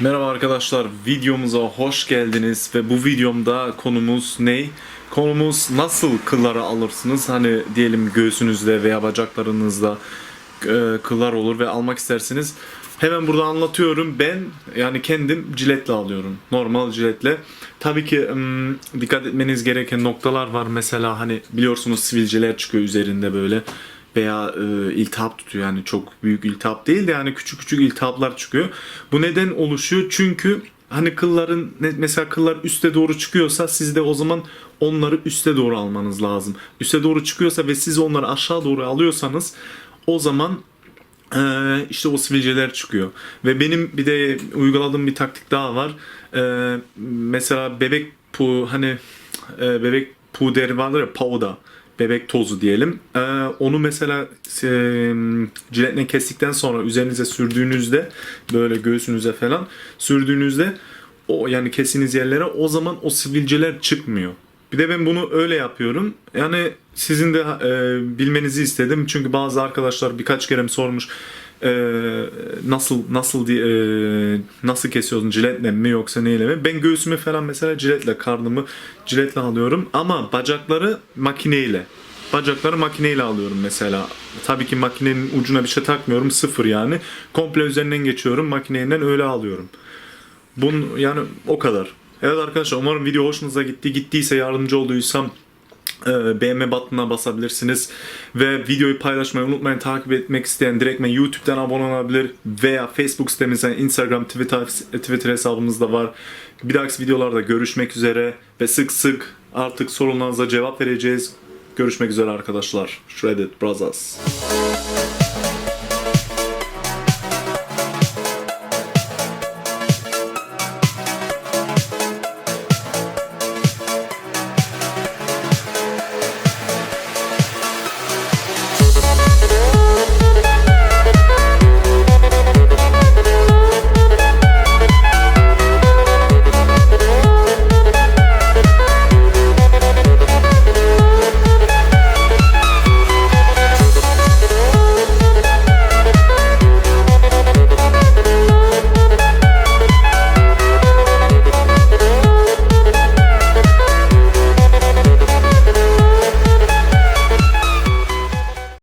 Merhaba arkadaşlar, videomuza hoş geldiniz ve bu videomda konumuz ne? Konumuz nasıl kılları alırsınız? Hani diyelim göğsünüzde veya bacaklarınızda e, kıllar olur ve almak istersiniz. Hemen burada anlatıyorum. Ben yani kendim ciletle alıyorum. Normal ciletle. Tabii ki ım, dikkat etmeniz gereken noktalar var. Mesela hani biliyorsunuz sivilceler çıkıyor üzerinde böyle veya e, iltihap tutuyor yani çok büyük iltihap değil de yani küçük küçük iltihaplar çıkıyor. Bu neden oluşuyor? Çünkü hani kılların mesela kıllar üste doğru çıkıyorsa siz de o zaman onları üste doğru almanız lazım. Üste doğru çıkıyorsa ve siz onları aşağı doğru alıyorsanız o zaman ee, işte o sivilceler çıkıyor. Ve benim bir de uyguladığım bir taktik daha var. Ee, mesela bebek pu hani e, bebek puderi vardır ya powder. Bebek tozu diyelim. Ee, onu mesela e, ciletle kestikten sonra üzerinize sürdüğünüzde böyle göğsünüze falan sürdüğünüzde o yani kesiniz yerlere o zaman o sivilceler çıkmıyor. Bir de ben bunu öyle yapıyorum. Yani sizin de e, bilmenizi istedim. Çünkü bazı arkadaşlar birkaç kere sormuş e, nasıl nasıl e, nasıl kesiyorsun ciletle mi yoksa neyle mi? Ben göğsümü falan mesela ciletle karnımı ciletle alıyorum ama bacakları makineyle. Bacakları makineyle alıyorum mesela. Tabii ki makinenin ucuna bir şey takmıyorum. Sıfır yani. Komple üzerinden geçiyorum. Makineyle öyle alıyorum. Bun yani o kadar. Evet arkadaşlar umarım video hoşunuza gitti. Gittiyse yardımcı olduysam beğenme butonuna basabilirsiniz. Ve videoyu paylaşmayı unutmayın. Takip etmek isteyen direktmen YouTube'dan abone olabilir. Veya Facebook sitemizden Instagram, Twitter, Twitter hesabımız da var. Bir dahaki videolarda görüşmek üzere. Ve sık sık artık sorularınıza cevap vereceğiz. Görüşmek üzere arkadaşlar. Shredded Brothers.